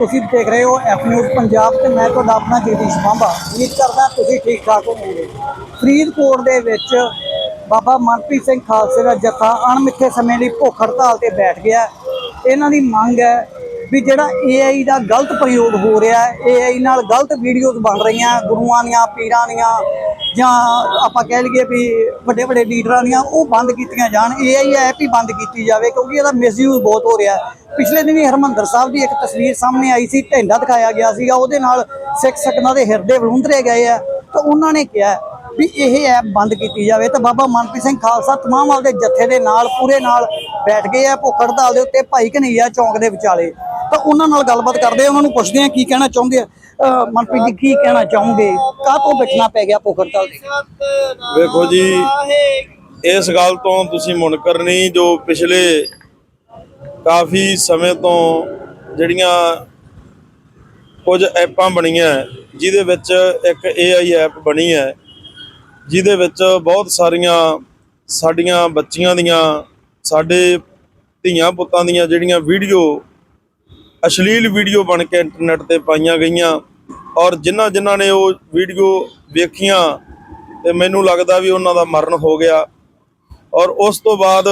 ਤੁਸੀਂ ਦੇਖ ਰਹੇ ਹੋ ਐਫ ਨਿਊਜ਼ ਪੰਜਾਬ ਤੇ ਮੈਂ ਤੁਹਾਡਾ ਆਪਣਾ ਜਗਦੀਸ਼ ਬਾਂਬਾ। ਉਮੀਦ ਕਰਦਾ ਤੁਸੀਂ ਠੀਕ ਠਾਕ ਹੋਵੋਗੇ। ਫਰੀਦਕੋਟ ਦੇ ਵਿੱਚ ਬਾਬਾ ਮਨਪ੍ਰੀਤ ਸਿੰਘ ਖਾਲਸੇ ਦਾ ਜਥਾ ਅਣਮਿੱਥੇ ਸਮੇਂ ਲਈ ਭੁੱਖ ਹੜਤਾਲ ਤੇ ਬੈਠ ਗਿਆ। ਇਹਨਾਂ ਦੀ ਮੰਗ ਹੈ ਵੀ ਜਿਹੜਾ AI ਦਾ ਗਲਤ ਪ੍ਰਯੋਗ ਹੋ ਰਿਹਾ ਹੈ AI ਨਾਲ ਗਲਤ ਵੀਡੀਓਜ਼ ਬਣ ਰਹੀਆਂ, ਗੁਰੂਆਂ ਦੀਆਂ, ਪੀਰਾਂ ਦੀਆਂ ਜਾਂ ਆਪਾਂ ਕਹਿ ਲਈਏ ਵੀ ਵੱਡੇ ਵੱਡੇ ਲੀਡਰਾਂ ਦੀਆਂ ਉਹ ਬੰਦ ਕੀਤੀਆਂ ਜਾਣ AI ਐਪ ਹੀ ਬੰਦ ਕੀਤੀ ਜਾਵੇ ਕਿਉਂਕਿ ਇਹਦਾ ਮਿਸਯੂਜ਼ ਬਹੁਤ ਹੋ ਰਿਹਾ ਪਿਛਲੇ ਦਿਨੀ ਹਰਮੰਦਰ ਸਾਹਿਬ ਦੀ ਇੱਕ ਤਸਵੀਰ ਸਾਹਮਣੇ ਆਈ ਸੀ, ਢੈਂਡਾ ਦਿਖਾਇਆ ਗਿਆ ਸੀਗਾ, ਉਹਦੇ ਨਾਲ ਸਿੱਖ ਸਕਨਾਂ ਦੇ ਹਿਰਦੇ ਵਿਲੁੰਦਰੇ ਗਏ ਆ ਤਾਂ ਉਹਨਾਂ ਨੇ ਕਿਹਾ ਵੀ ਇਹ ਐਪ ਬੰਦ ਕੀਤੀ ਜਾਵੇ ਤਾਂ ਬਾਬਾ ਮਨਪ੍ਰੀਤ ਸਿੰਘ ਖਾਲਸਾ ਤਮਾਮ ਦੇ ਜੱਥੇ ਦੇ ਨਾਲ, ਪੂਰੇ ਨਾਲ ਬੈਠ ਗਏ ਆ ਭੁੱਖ ਹੜਤਾਲ ਦੇ ਉੱਤੇ, ਭਾਈ ਕਨਈਆ ਚੌਂਕ ਦੇ ਵਿਚਾਲੇ। ਤਾਂ ਉਹਨਾਂ ਨਾਲ ਗੱਲਬਾਤ ਕਰਦੇ ਆ, ਉਹਨਾਂ ਨੂੰ ਪੁੱਛਦੇ ਆ ਕੀ ਕਹਿਣਾ ਚਾਹੁੰਦੇ ਆ। ਮਨਪ੍ਰੀਤ ਜੀ, ਕੀ ਕਹਿਣਾ ਚਾਹੋਗੇ ਕਾਹ ਤੋਂ ਬੈਠਣਾ ਪੈ ਗਿਆ ਭੁੱਖ ਹੜਤਾਲ ਵੇਖੋ ਜੀ, ਇਸ ਗੱਲ ਤੋਂ ਤੁਸੀਂ ਮੁਨਕਰ ਨਹੀਂ, ਜੋ ਪਿਛਲੇ ਕਾਫੀ ਸਮੇਂ ਤੋਂ ਜਿਹੜੀਆਂ ਕੁਝ ਐਪਾਂ ਬਣੀਆਂ ਜਿਹਦੇ ਵਿੱਚ ਇੱਕ AI ਐਪ ਬਣੀ ਹੈ, ਜਿਹਦੇ ਵਿੱਚ ਬਹੁਤ ਸਾਰੀਆਂ ਸਾਡੀਆਂ ਬੱਚੀਆਂ ਦੀਆਂ, ਸਾਡੇ ਧੀਆਂ ਪੁੱਤਾਂ ਦੀਆਂ ਜਿਹੜੀਆਂ ਵੀਡੀਓ ਅਸ਼ਲੀਲ ਵੀਡੀਓ ਬਣ ਕੇ ਇੰਟਰਨੈਟ ਤੇ ਪਾਈਆਂ ਗਈਆਂ ਔਰ ਜਿਨ੍ਹਾਂ ਜਿਨ੍ਹਾਂ ਨੇ ਉਹ ਵੀਡੀਓ ਵੇਖੀਆਂ ਤੇ ਮੈਨੂੰ ਲੱਗਦਾ ਵੀ ਉਹਨਾਂ ਦਾ ਮਰਨ ਹੋ ਗਿਆ ਔਰ ਉਸ ਤੋਂ ਬਾਅਦ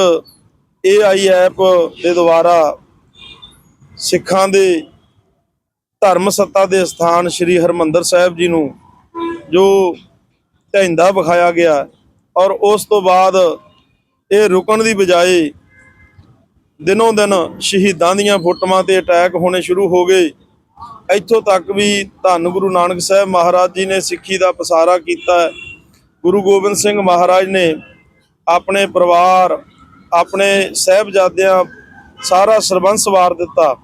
AI ਐਪ ਦੇ ਦੁਆਰਾ ਸਿੱਖਾਂ ਦੇ ਧਰਮ ਸੱਤਾ ਦੇ ਸਥਾਨ ਸ੍ਰੀ ਹਰਮੰਦਰ ਸਾਹਿਬ ਜੀ ਨੂੰ ਜੋ ਢਹਿੰਦਾ ਵਿਖਾਇਆ ਗਿਆ ਔਰ ਉਸ ਤੋਂ ਬਾਅਦ ਇਹ ਰੁਕਣ ਦੀ ਬਜਾਏ ਦਿਨੋਂ ਦਿਨ ਸ਼ਹੀਦਾਂ ਦੀਆਂ ਫੋਟੋਆਂ ਤੇ ਅਟੈਕ ਹੋਣੇ ਸ਼ੁਰੂ ਹੋ ਗਏ। ਇੱਥੋਂ ਤੱਕ ਵੀ ਧੰਨ ਗੁਰੂ ਨਾਨਕ ਸਾਹਿਬ ਮਹਾਰਾਜ ਜੀ ਨੇ ਸਿੱਖੀ ਦਾ ਪਸਾਰਾ ਕੀਤਾ। ਗੁਰੂ ਗੋਬਿੰਦ ਸਿੰਘ ਮਹਾਰਾਜ ਨੇ ਆਪਣੇ ਪਰਿਵਾਰ, ਆਪਣੇ ਸਹਿਬਜ਼ਾਦਿਆਂ ਸਾਰਾ ਸਰਬੰਸ ਵਾਰ ਦਿੱਤਾ।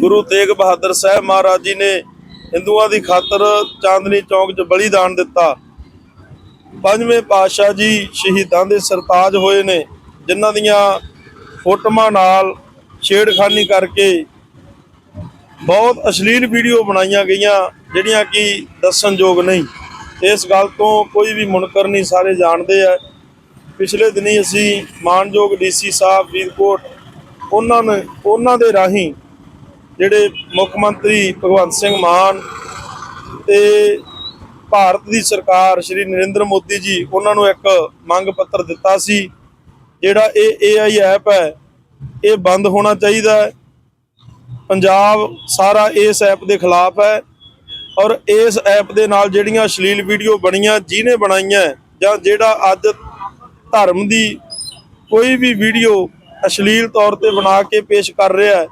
ਗੁਰੂ ਤੇਗ ਬਹਾਦਰ ਸਾਹਿਬ ਮਹਾਰਾਜ ਜੀ ਨੇ ਹਿੰਦੂਆਂ ਦੀ ਖਾਤਰ ਚਾਂਦਨੀ ਚੌਂਕ 'ਚ ਬਲੀਦਾਨ ਦਿੱਤਾ। ਪੰਜਵੇਂ ਪਾਤਸ਼ਾਹ ਜੀ ਸ਼ਹੀਦਾਂ ਦੇ ਸਰਤਾਜ ਹੋਏ ਨੇ, ਜਿਨ੍ਹਾਂ ਦੀਆਂ ਫੋਟੋਆਂ ਨਾਲ ਛੇੜਖਾਨੀ ਕਰਕੇ ਬਹੁਤ ਅਸ਼ਲੀਲ ਵੀਡੀਓ ਬਣਾਈਆਂ ਗਈਆਂ, ਜਿਹੜੀਆਂ ਕਿ ਦੱਸਣਯੋਗ ਨਹੀਂ। ਇਸ ਗੱਲ ਤੋਂ ਕੋਈ ਵੀ ਮੁਨਕਰ ਨਹੀਂ, ਸਾਰੇ ਜਾਣਦੇ ਆ। ਪਿਛਲੇ ਦਿਨੀ ਅਸੀਂ ਮਾਨਯੋਗ ਡੀਸੀ ਸਾਹਿਬ ਫਰੀਦਕੋਟ, ਉਹਨਾਂ ਨੇ ਉਹਨਾਂ ਦੇ ਰਾਹੀਂ ਜਿਹੜੇ ਮੁੱਖ ਮੰਤਰੀ ਭਗਵੰਤ ਸਿੰਘ ਮਾਨ ਤੇ ਭਾਰਤ ਦੀ ਸਰਕਾਰ, ਸ਼੍ਰੀ ਨਰਿੰਦਰ ਮੋਦੀ ਜੀ, ਉਹਨਾਂ ਨੂੰ ਇੱਕ ਮੰਗ ਪੱਤਰ ਦਿੱਤਾ ਸੀ। ਜਿਹੜਾ ਇਹ AI ਐਪ ਹੈ, ਇਹ ਬੰਦ ਹੋਣਾ ਚਾਹੀਦਾ ਹੈ। ਪੰਜਾਬ ਸਾਰਾ ਇਸ ਐਪ ਦੇ ਖਿਲਾਫ ਹੈ ਔਰ ਇਸ ਐਪ ਦੇ ਨਾਲ ਜਿਹੜੀਆਂ ਅਸ਼ਲੀਲ ਵੀਡੀਓ ਬਣੀਆਂ, ਜਿਹਨੇ ਬਣਾਈਆਂ, ਜਾਂ ਜਿਹੜਾ ਅੱਜ ਧਰਮ ਦੀ ਕੋਈ ਵੀ ਵੀਡੀਓ ਅਸ਼ਲੀਲ ਤੌਰ ਤੇ ਬਣਾ ਕੇ ਪੇਸ਼ ਕਰ ਰਿਹਾ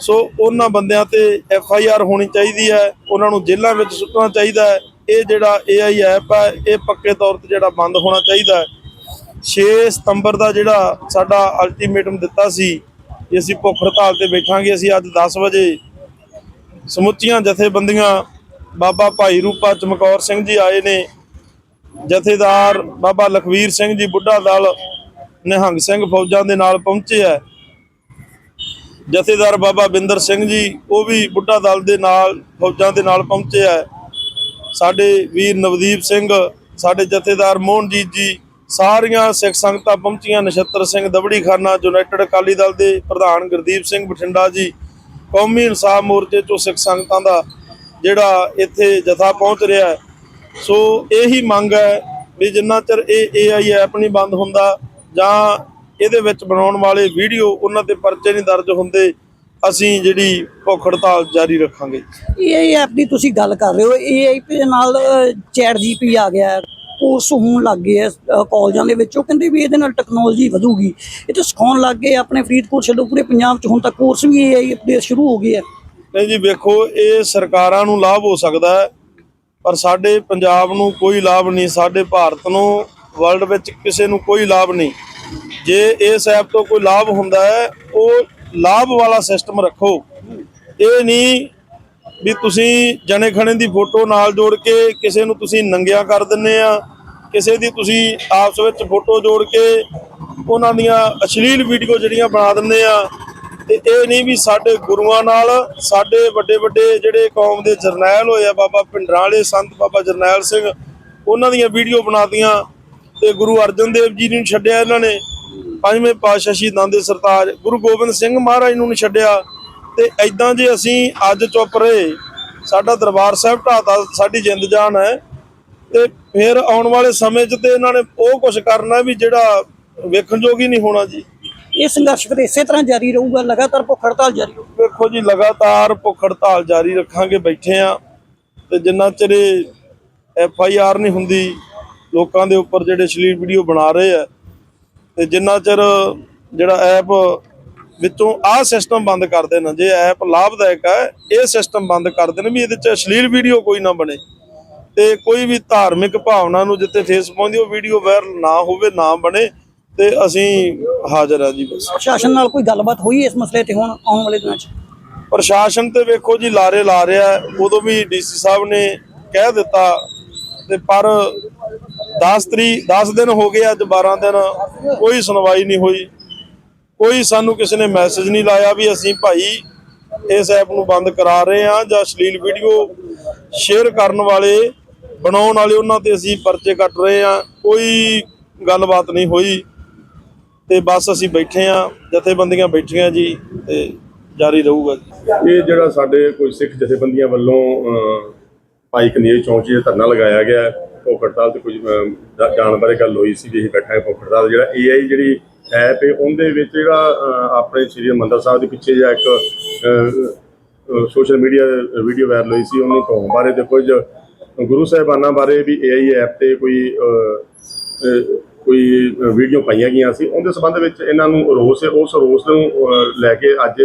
ਸੋ ਉਹਨਾਂ ਬੰਦਿਆਂ ਤੇ ਐਫ ਆਈ ਆਰ ਹੋਣੀ ਚਾਹੀਦੀ ਹੈ, ਉਹਨਾਂ ਨੂੰ ਜੇਲ੍ਹਾਂ ਵਿੱਚ ਸੁੱਟਣਾ ਚਾਹੀਦਾ ਹੈ। ਇਹ ਜਿਹੜਾ ਏ ਆਈ ਐਪ ਹੈ, ਇਹ ਪੱਕੇ ਤੌਰ ਤੇ ਜਿਹੜਾ ਬੰਦ ਹੋਣਾ ਚਾਹੀਦਾ ਹੈ। 6 ਸਤੰਬਰ ਦਾ ਜਿਹੜਾ ਸਾਡਾ ਅਲਟੀਮੇਟਮ ਦਿੱਤਾ ਸੀ ਕਿ ਅਸੀਂ ਭੁੱਖ ਹੜਤਾਲ ਤੇ ਬੈਠਾਂਗੇ, ਅਸੀਂ ਅੱਜ 10 ਵਜੇ ਸਮੁੱਚੀਆਂ ਜਥੇਬੰਦੀਆਂ ਬਾਬਾ ਭਾਈ ਰੂਪਾ ਚਮਕੌਰ ਸਿੰਘ ਜੀ ਆਏ ਨੇ। ਜਥੇਦਾਰ ਬਾਬਾ ਲਖਵੀਰ ਸਿੰਘ ਜੀ ਬੁੱਢਾ ਦਲ ਨਿਹੰਗ ਸਿੰਘ ਫੌਜਾਂ ਦੇ ਨਾਲ ਪਹੁੰਚੇ ਹੈ। ਜਥੇਦਾਰ ਬਾਬਾ ਬਿੰਦਰ ਸਿੰਘ ਜੀ ਉਹ ਵੀ ਬੁੱਢਾ ਦਲ ਦੇ ਨਾਲ, ਫੌਜਾਂ ਦੇ ਨਾਲ ਪਹੁੰਚੇ ਹੈ। ਸਾਡੇ ਵੀਰ ਨਵਦੀਪ ਸਿੰਘ, ਸਾਡੇ ਜਥੇਦਾਰ ਮੋਹਨਜੀਤ ਜੀ ਸਾਰੀਆਂ ਸਿੱਖ ਸੰਗਤਾਂ ਪਹੁੰਚੀਆਂ। ਨਛੱਤਰ ਸਿੰਘ ਦਬੜੀ ਖਾਨਾ ਯੂਨਾਈਟਿਡ ਅਕਾਲੀ ਦਲ ਦੇ ਪ੍ਰਧਾਨ ਗੁਰਦੀਪ ਸਿੰਘ ਬਠਿੰਡਾ ਜੀ, ਕੌਮੀ ਇਨਸਾਫ ਮੋਰਚੇ ਚੋਂ ਸਿੱਖ ਸੰਗਤਾਂ ਦਾ ਜਿਹੜਾ ਇੱਥੇ ਜਥਾ ਪਹੁੰਚ ਰਿਹਾ ਹੈ। ਸੋ ਇਹੀ ਮੰਗ ਹੈ ਵੀ ਜਿੰਨਾ ਚਿਰ ਇਹ AI ਐਪ ਨਹੀਂ ਬੰਦ ਹੁੰਦਾ ਜਾਂ ਇਹਦੇ ਵਿੱਚ ਬਣਾਉਣ ਵਾਲੇ ਵੀਡੀਓ ਉਹਨਾਂ ਤੇ ਪਰਚੇ ਨਹੀਂ ਦਰਜ ਹੁੰਦੇ, ਅਸੀਂ ਜਿਹੜੀ ਭੁੱਖ ਹੜਤਾਲ ਜਾਰੀ ਰੱਖਾਂਗੇ। AI ਐਪ ਦੀ ਤੁਸੀਂ ਗੱਲ ਕਰ ਰਹੇ ਹੋ। AI ਦੇ ਨਾਲ ਚੈਟ ਜੀਪੀ ਆ ਗਿਆ। ਕੋਰਸ ਹੋਣ ਲੱਗ ਗਏ ਆ ਅ, ਕਾਲਜਾਂ ਦੇ ਵਿੱਚ। ਉਹ ਕਹਿੰਦੇ ਵੀ ਇਹਦੇ ਨਾਲ ਟੈਕਨੋਲੋਜੀ ਵਧੂਗੀ। ਇਹ ਤਾਂ ਸਿਖਾਉਣ ਲੱਗ ਗਏ ਆਪਣੇ ਫਰੀਦਕੋਟ ਛੱਡੋ ਪੂਰੇ ਪੰਜਾਬ 'ਚ ਹੁਣ ਤੱਕ ਕੋਰਸ ਵੀ AI ਦੇ ਸ਼ੁਰੂ ਹੋ ਗਏ ਆ। ਨਹੀਂ ਜੀ ਵੇਖੋ ਇਹ ਸਰਕਾਰਾਂ ਨੂੰ ਲਾਭ ਹੋ ਸਕਦਾ ਹੈ ਪਰ ਸਾਡੇ ਪੰਜਾਬ ਨੂੰ ਕੋਈ ਲਾਭ ਨਹੀਂ ਸਾਡੇ ਭਾਰਤ ਨੂੰ ਵਰਲਡ ਵਿੱਚ ਕਿਸੇ ਨੂੰ ਕੋਈ ਲਾਭ ਨਹੀਂ। ਜੇ ਇਸ ਐਪ ਤੋਂ ਕੋਈ ਲਾਭ ਹੁੰਦਾ ਹੈ ਉਹ ਲਾਭ ਵਾਲਾ ਸਿਸਟਮ ਰੱਖੋ। ਇਹ ਨਹੀਂ ਵੀ ਤੁਸੀਂ ਜਣੇ ਖਣੇ ਦੀ ਫੋਟੋ ਨਾਲ ਜੋੜ ਕੇ ਕਿਸੇ ਨੂੰ ਤੁਸੀਂ ਨੰਗਿਆ ਕਰ ਦਿੰਨੇ ਆ ਕਿਸੇ ਦੀ ਤੁਸੀਂ ਆਪਸ ਵਿੱਚ ਫੋਟੋ ਜੋੜ ਕੇ ਉਹਨਾਂ ਦੀਆਂ ਅਸ਼ਲੀਲ ਵੀਡੀਓ ਜਿਹੜੀਆਂ ਬਣਾ ਦਿੰਦੇ ਆ, ਤੇ ਇਹ ਨਹੀਂ ਵੀ ਸਾਡੇ ਗੁਰੂਆਂ ਨਾਲ, ਸਾਡੇ ਵੱਡੇ ਵੱਡੇ ਜਿਹੜੇ ਕੌਮ ਦੇ ਜਰਨੈਲ ਹੋਏ ਆ, ਬਾਬਾ ਭਿੰਡਰਾਂ ਵਾਲੇ ਸੰਤ, ਬਾਬਾ ਜਰਨੈਲ ਸਿੰਘ, ਉਹਨਾਂ ਦੀਆਂ ਵੀਡੀਓ ਬਣਾਤੀਆਂ, ਤੇ ਗੁਰੂ ਅਰਜਨ ਦੇਵ ਜੀ ਨੂੰ ਛੱਡਿਆ ਇਹਨਾਂ ਨੇ, ਪੰਜਵੇਂ ਪਾਤਸ਼ਾਹ ਸ਼ਹੀਦਾਂ ਦੇ ਸਰਤਾਜ, ਗੁਰੂ ਗੋਬਿੰਦ ਸਿੰਘ ਮਹਾਰਾਜ ਨੂੰ ਨਹੀਂ ਛੱਡਿਆ, ਤੇ ਐਦਾਂ ਜੇ ਅਸੀਂ ਅੱਜ ਚੁੱਪ ਰਹੇ, ਸਾਡਾ ਦਰਬਾਰ ਸਾਹਿਬ ਢਾਤਾ ਸਾਡੀ ਜਿੰਦ ਜਾਨ ਹੈ ਤੇ ਫਿਰ ਆਉਣ ਵਾਲੇ ਸਮੇਂ 'ਚ ਤੇ ਇਹਨਾਂ ਨੇ ਉਹ ਕੁਝ ਕਰਨਾ ਵੀ ਜਿਹੜਾ ਵੇਖਣ ਯੋਗ ਹੀ ਨਹੀਂ ਹੋਣਾ ਜੀ। ਇਹ ਸੰਘਰਸ਼ ਫਿਰ ਇਸੇ ਤਰ੍ਹਾਂ ਜਾਰੀ ਰਹੂਗਾ ਲਗਾਤਾਰ ਭੁੱਖ ਹੜਤਾਲ ਜਾਰੀ ਰਹੂਗੀ ਵੇਖੋ ਜੀ ਲਗਾਤਾਰ ਭੁੱਖ ਹੜਤਾਲ ਜਾਰੀ ਰੱਖਾਂਗੇ ਬੈਠੇ ਆ ਤੇ ਜਿੰਨਾ ਚਿਰ ਐਫ ਆਈ ਆਰ ਨਹੀਂ ਹੁੰਦੀ ਲੋਕਾਂ ਦੇ ਉੱਪਰ ਜਿਹੜੇ ਅਸ਼ਲੀਲ ਵੀਡੀਓ ਬਣਾ ਰਹੇ ਆ ਤੇ ਜਿੰਨਾ ਚਿਰ ਜਿਹੜਾ ਐਪ ਵਿੱਚੋਂ ਆਹ ਸਿਸਟਮ ਬੰਦ ਕਰ ਦੇਣ ਜੇ ਐਪ ਲਾਭਦਾਇਕ ਹੈ ਇਹ ਸਿਸਟਮ ਬੰਦ ਕਰ ਦੇਣ ਵੀ ਇਹਦੇ ਚ ਅਸ਼ਲੀਲ ਵੀਡੀਓ ਕੋਈ ਨਾ ਬਣੇ। ਤੇ ਕੋਈ ਵੀ ਧਾਰਮਿਕ ਭਾਵਨਾ ਨੂੰ ਜਿੱਥੇ ਠੇਸ ਪਹੁੰਚਦੀ ਉਹ ਵੀਡੀਓ ਵਾਇਰਲ ਨਾ ਹੋਵੇ ਨਾ ਬਣੇ ਤੇ ਅਸੀਂ ਹਾਜ਼ਰ ਆ ਜੀ ਬਸ ਪ੍ਰਸ਼ਾਸਨ ਨਾਲ ਕੋਈ ਗੱਲਬਾਤ ਹੋਈ ਇਸ ਮਸਲੇ ਤੇ ਹੁਣ ਆਉਣ ਵਾਲੇ ਦਿਨਾਂ 'ਚ ਪ੍ਰਸ਼ਾਸਨ ਤੇ ਵੇਖੋ ਜੀ ਲਾਰੇ ਲਾ ਰਿਹਾ। ਉਦੋਂ ਵੀ ਡੀਸੀ ਸਾਹਿਬ ਨੇ ਕਹਿ ਦਿੱਤਾ ਤੇ ਪਰ 10 ਤਰੀਕ 10 ਦਿਨ ਹੋ ਗਏ ਅੱਜ 12 ਦਿਨ ਕੋਈ ਸੁਣਵਾਈ ਨਹੀਂ ਹੋਈ ਕੋਈ ਸਾਨੂੰ ਕਿਸੇ ਨੇ ਮੈਸੇਜ ਨਹੀਂ ਲਾਇਆ ਵੀ ਅਸੀਂ ਭਾਈ ਇਸ ਐਪ ਨੂੰ ਬੰਦ ਕਰਾ ਰਹੇ ਹਾਂ ਜਾਂ ਅਸ਼ਲੀਲ ਵੀਡੀਓ ਸ਼ੇਅਰ ਕਰਨ ਵਾਲੇ ਬਣਾਉਣ ਵਾਲੇ ਉਹਨਾਂ ਤੇ ਅਸੀਂ ਪਰਚੇ ਕੱਟ ਰਹੇ ਹਾਂ ਕੋਈ ਗੱਲਬਾਤ ਨਹੀਂ ਹੋਈ ਤੇ ਬਸ ਅਸੀਂ ਬੈਠੇ ਹਾਂ ਜਥੇਬੰਦੀਆਂ ਬੈਠੀਆਂ ਜੀ ਤੇ ਜਾਰੀ ਰਹੂਗਾ ਇਹ ਜਿਹੜਾ ਸਾਡੇ ਕੋਈ ਸਿੱਖ ਜਥੇਬੰਦੀਆਂ ਵੱਲੋਂ ਭਾਈ ਕਨੇਜ ਚੌਂਕ 'ਚ ਧਰਨਾ ਲਗਾਇਆ ਗਿਆ ਹੈ, ਭੁੱਖ ਹੜਤਾਲ ਤੇ ਕੁਝ ਜਾਣ ਬਾਰੇ ਗੱਲ ਹੋਈ ਸੀ ਵੀ ਅਸੀਂ ਬੈਠਾ ਹੈ ਭੁੱਖ ਹੜਤਾਲ ਜਿਹੜਾ ਏਆਈ ਜਿਹੜੀ ਐਪ ਹੈ ਉਹਦੇ ਵਿੱਚ ਜਿਹੜਾ ਆਪਣੇ ਸ੍ਰੀ ਹਰਿਮੰਦਰ ਸਾਹਿਬ ਦੇ ਪਿੱਛੇ ਜਿਹੜਾ ਇੱਕ ਸੋਸ਼ਲ ਮੀਡੀਆ ਵੀਡੀਓ ਵਾਇਰਲ ਹੋਈ ਸੀ ਉਹਨੂੰ ਢੋਣ ਬਾਰੇ ਤੇ ਕੁਝ ਗੁਰੂ ਸਾਹਿਬਾਨਾਂ ਬਾਰੇ ਵੀ ਏਆਈ ਐਪ ਤੇ ਕੋਈ ਕੋਈ ਵੀਡੀਓ ਪਾਈਆਂ ਗਈਆਂ ਸੀ, ਉਹਦੇ ਸੰਬੰਧ ਵਿੱਚ ਇਹਨਾਂ ਨੂੰ ਰੋਸ ਹੈ, ਉਸ ਰੋਸ ਨੂੰ ਲੈ ਕੇ ਅੱਜ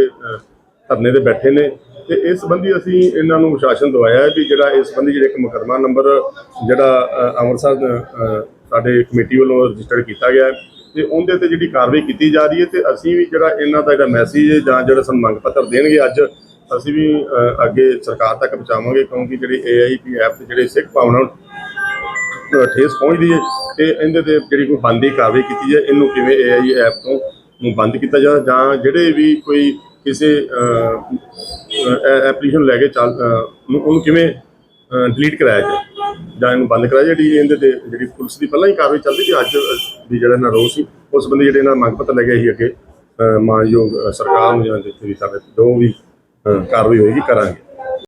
ਧਰਨੇ ਤੇ ਬੈਠੇ ਨੇ। ਤੇ ਇਸ ਸੰਬੰਧੀ ਅਸੀਂ ਇਹਨਾਂ ਨੂੰ ਸ਼ਾਸਨ ਦਵਾਇਆ ਵੀ ਜਿਹੜਾ ਇਸ ਸੰਬੰਧੀ ਜਿਹੜਾ ਇੱਕ ਮੁਕੱਦਮਾ ਨੰਬਰ, ਜਿਹੜਾ ਅੰਮ੍ਰਿਤਸਰ ਸਾਡੇ ਕਮੇਟੀ ਵੱਲੋਂ ਰਜਿਸਟਰ ਕੀਤਾ ਗਿਆ ਹੈ, ਤੇ ਉਹਦੇ ਤੇ ਜਿਹੜੀ ਕਾਰਵਾਈ ਕੀਤੀ ਜਾ ਰਹੀ ਹੈ, ਤੇ ਅਸੀਂ ਵੀ ਜਿਹੜਾ ਇਹਨਾਂ ਦਾ ਜਿਹੜਾ ਮੈਸੇਜ ਜਾਂ ਜਿਹੜਾ ਸਾਨੂੰ ਮੰਗ ਪੱਤਰ ਦੇਣਗੇ ਅੱਜ ਅਸੀਂ ਵੀ ਅੱਗੇ ਸਰਕਾਰ ਤੱਕ ਪਹੁੰਚਾਵਾਂਗੇ ਕਿਉਂਕਿ ਜਿਹੜੀ ਏਆਈਪੀ ਐਪ ਤੇ ਜਿਹੜੇ ਸਿੱਖ ਭਾਵਨਾ ਨੂੰ ਠੇਸ ਪਹੁੰਚਦੀ ਹੈ ਤੇ ਇਹਦੇ ਤੇ ਜਿਹੜੀ ਕੋਈ ਬੰਦੀ ਕਾਰਵਾਈ ਕੀਤੀ ਜਾਏ, ਇਹਨੂੰ ਕਿਵੇਂ ਏਆਈ ਐਪ ਤੋਂ ਨੂੰ ਬੰਦ ਕੀਤਾ ਜਾ ਜਾਂ ਜਿਹੜੇ ਵੀ ਕੋਈ ਕਿਸੇ ਐਪਲੀਕੇਸ਼ਨ ਲੈ ਕੇ ਚੱਲ ਉਹਨੂੰ ਕਿਵੇਂ ਡਿਲੀਟ ਕਰਾਇਆ ਜਾਏ ਜਾਂ ਇਹਨੂੰ ਬੰਦ ਕਰਾਇਆ ਜਿਹੜੀ ਇਹਦੇ ਤੇ ਜਿਹੜੀ ਪੁਲਿਸ ਦੀ ਪਹਿਲਾਂ ਹੀ ਕਾਰਵਾਈ ਚੱਲਦੀ ਸੀ, ਅੱਜ ਦੀ ਜਿਹੜਾ ਨਾ ਰੋਸ ਸੀ, ਉਸ ਬੰਦੇ ਜਿਹੜੇ ਇਹਨਾਂ ਮੰਗ ਪੱਤਰ ਲੈ ਕੇ ਅਸੀਂ ਅੱਗੇ ਮਾਨਯੋਗ ਸਰਕਾਰ ਨੂੰ ਜਾਂ ਜਿੱਥੇ ਵੀ ਸਾਡੇ ਦੋ ਵੀ ਕਾਰਵਾਈ ਹੋਏਗੀ ਕਰਾਂਗੇ।